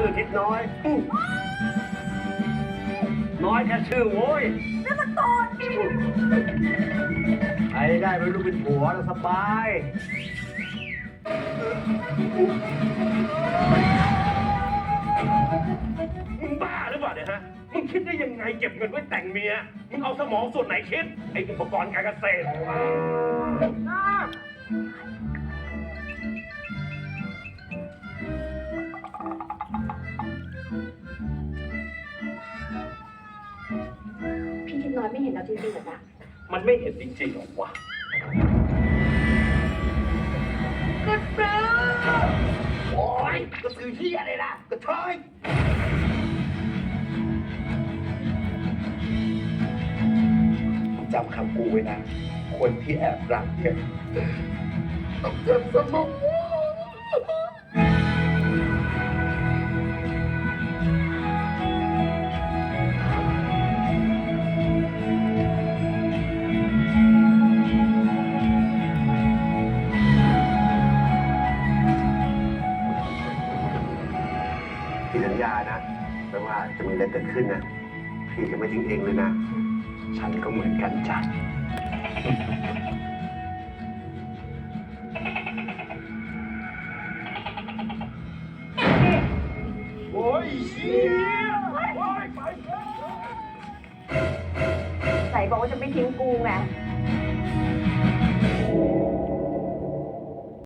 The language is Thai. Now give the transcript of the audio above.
ชื่อทิศน้อย น้อยแค่ชื่อโว้ยแล้วมันโตดใครได้เป็นลูกเป็นผัวแล้วสบาย มึงบ้าหรือเปล่าเนี่ยฮะ มึงคิดได้ยังไงเก็บเงินไว้แต่งเมีย มึงเอาสมองส่วนไหนคิด ไอ้อุปกรณ์การเกษตร พี่ทิศน้อยไม่เห็นเราจริงๆเหรอจ๊ะมันไม่เห็นจริงๆหรอกวะโอ้ยก็ซื้อเฮียเลยล่ะกระเทยจำคำกูไว้นะ คนที่แอบรักเนี่ยต้องเจ็บสมอง พี่สัญญานะไม่ว่าจะมีอะไรเกิดขึ้นนะ พี่จะไม่ทิ้งเองเลยนะ ฉันก็เหมือนกันจ้ะโอ้ยเชี่ยโอ้ยไป ไหนบอกว่าจะไม่ทิ้งกูไง